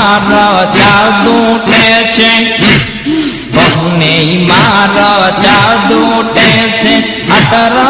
મારા જાદુ છે બહુને મારા જાદુ છે અટરો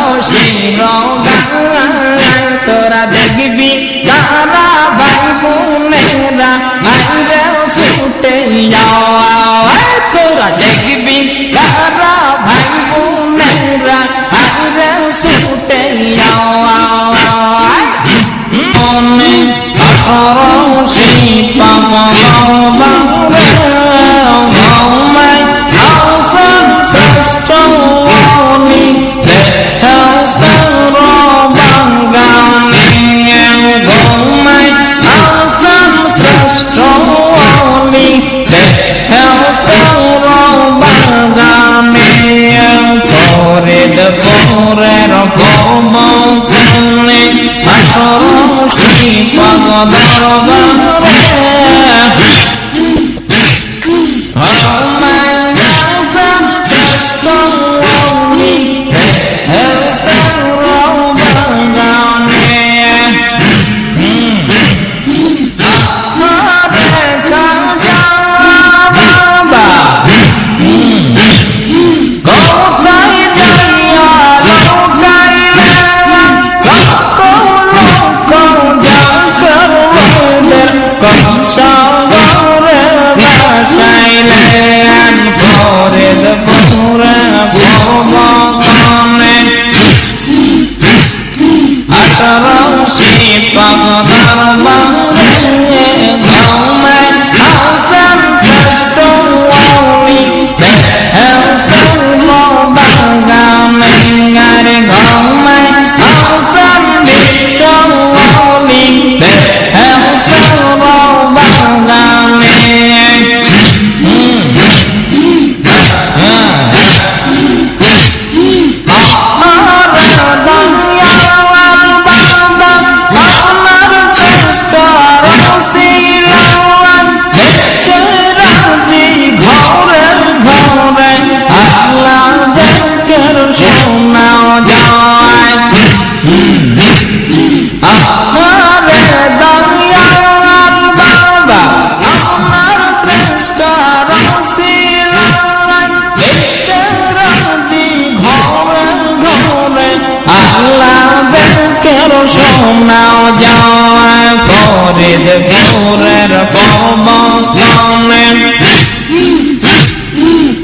শোনাও যাওয়া ফরিদ পুরের কবনে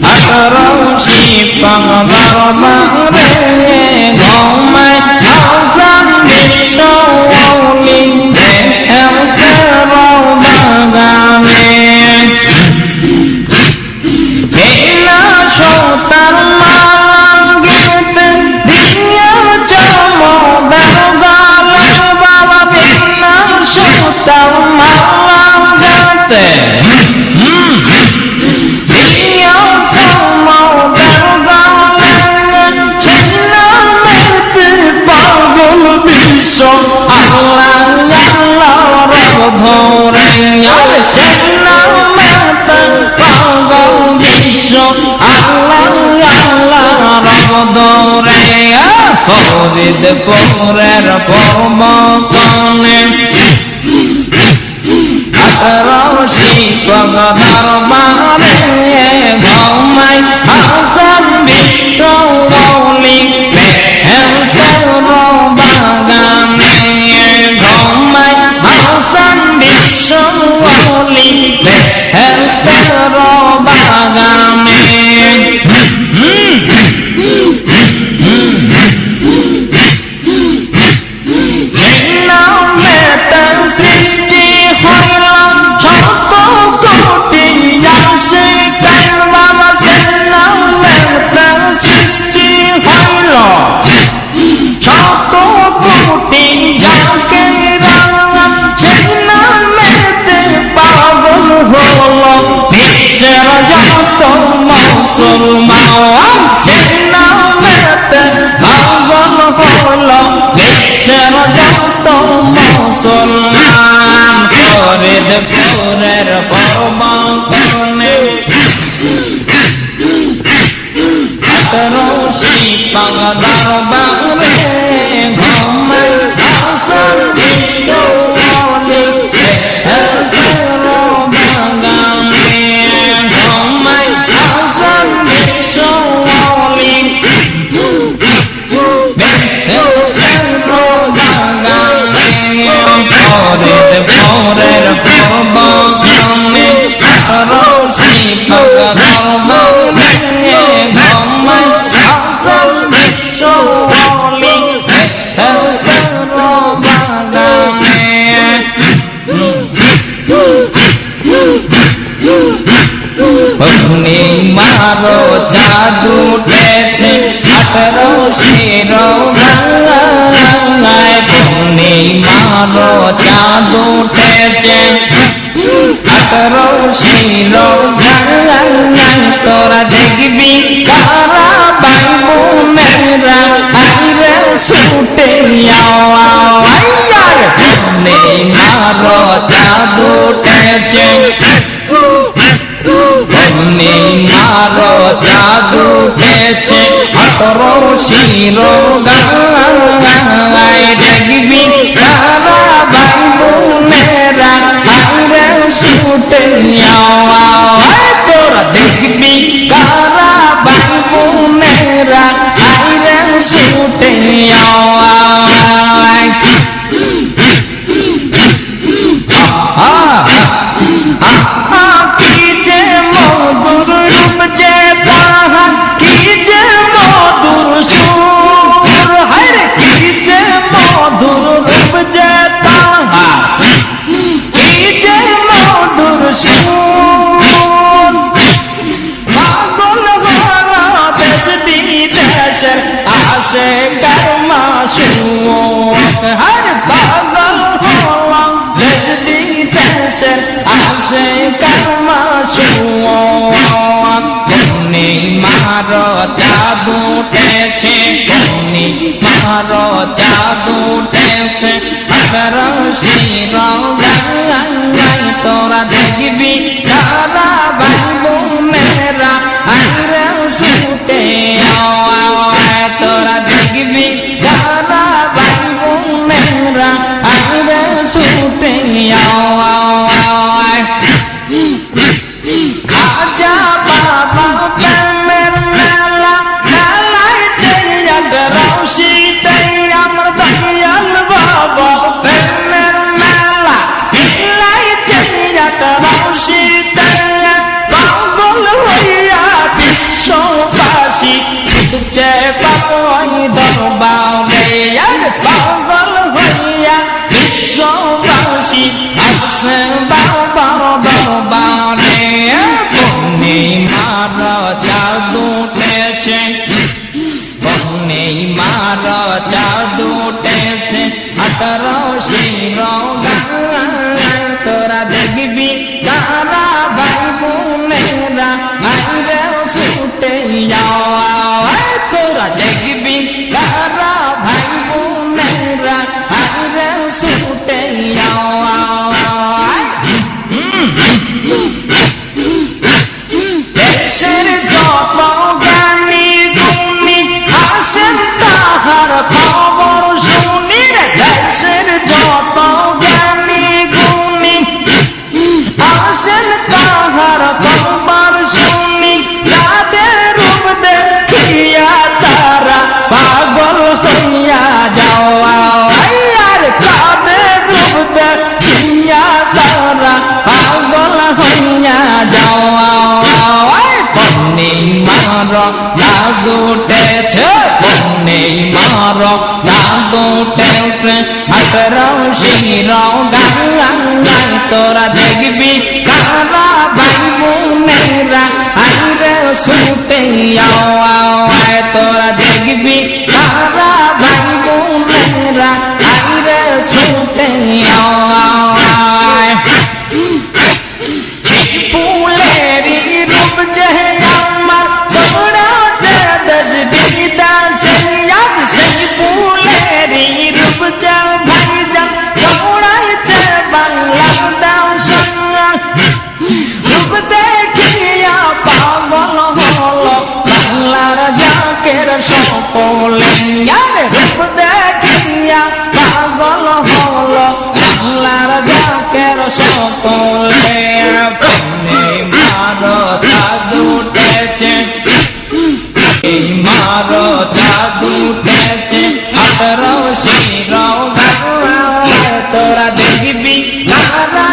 আঠারো শিপাঙ্গার মা ফরিদপুরের পৌমকনে রশি পগদার মারে ঘমাই হাসান বিশ্ব বাগানে। ঘমাই হাসান বিশ্ব Oh sunna রোশি পাকার মৌলে ভমাই আসল বিশ্ব বলি হেস্তর বাগানে অগ্নি মারো জাদু উঠেছে আঠারো শির মারো জাদু উঠেছে ছিল। নাই, তোরা দেখবি তারা বাইবু মেরা আইরে ছুটে নেই মারো, জাদু টেচে। নেই মারো, জাদু টেচে। তোর শিরো গা 天涯。হর পাগল হলাম যদি দেশে আসে কামা সুয়ান মার জাদু টেছে উনি মার জাদু টেছে রং শিরং on. তোরা দেখবি তারা ভাই বোনেরা মাইরে ছুটে যাওয়া। তোরা দেখবি তারা ভাই বোনেরা মাইরে ছুটে যাওয়া। দেশের যত রাও সেই রাও ডাঙ্গাঙ্গায় তোরা দেখবি কারা ভাই বোনেরা আইরে ছুটে আও কলিয়া রূপ দেখিয়া পাগল হল আল্লাহর জাকের সকলে। আপনি মারতা দুটেছে এই মারতা দুটেছে তোরা দেখবি হারা